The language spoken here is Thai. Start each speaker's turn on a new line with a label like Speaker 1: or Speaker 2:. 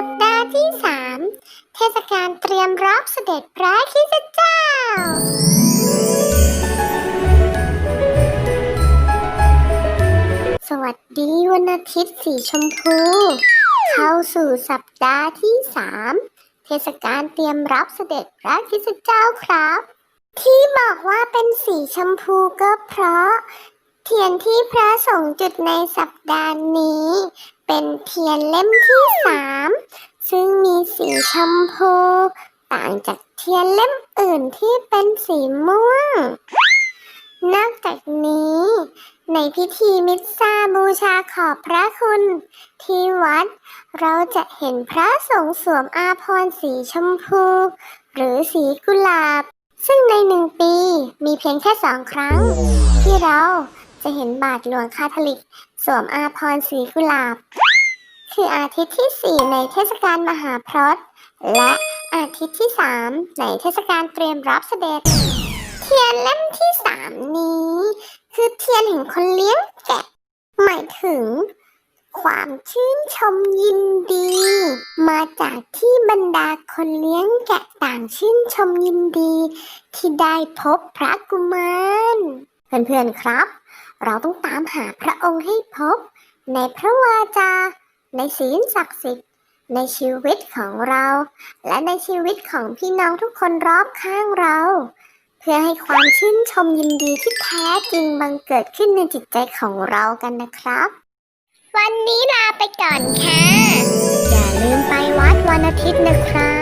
Speaker 1: สัปดาห์ที่สามเทศกาลเตรียมรับเสด็จพระคริสตเจ้า สวัสดีวันอาทิตย์สีชมพู เข้าสู่สัปดาห์ที่สามเทศกาลเตรียมรับเสด็จพระคริสตเจ้าครับที่บอกว่าเป็นสีชมพูก็เพราะ เทียนที่พระสงฆ์จุดในสัปดาห์นี้ เป็นเทียนเล่มที่สามซึ่งมีสีชมพู ต่างจากเทียนเล่มอื่นที่เป็นสีม่วง นอกจากนี้ ในพิธีมิสซาบูชาขอบพระคุณ ที่วัด เราจะเห็นพระสงฆ์สวมอาภรณ์สีชมพู หรือสีกุหลาบ ซึ่งในหนึ่งปีมีเพียงแค่สองครั้ง ที่เรา จะเห็นบาทหลวงคาทอลิก สวมอาภรสีกุหลาบ คืออาทิตย์ที่ 4 ในเทศกาลมหาพรตและอาทิตย์ที่ 3 ในเทศกาลเตรียมรับเสด็จ เทียนเล่มที่ 3 นี้ คือเทียนแห่งคนเลี้ยงแกะ หมายถึงความชื่นชมยินดี มาจากที่บรรดาคนเลี้ยงแกะต่างชื่นชมยินดี ที่ได้พบพระกุมารเพื่อนๆครับ เราต้องตามหาพระองค์ให้พบ ในพระวาจา ในศีลศักดิ์สิทธิ์ ในชีวิตของเรา และในชีวิตของพี่น้องทุกคนรอบข้างเรา เพื่อให้ความชื่นชมยินดีที่แท้จริงบังเกิดขึ้นในจิตใจของเรากันนะครับ วันนี้ลาไปก่อนค่ะ อย่าลืมไปวัดวันอาทิตย์นะครับ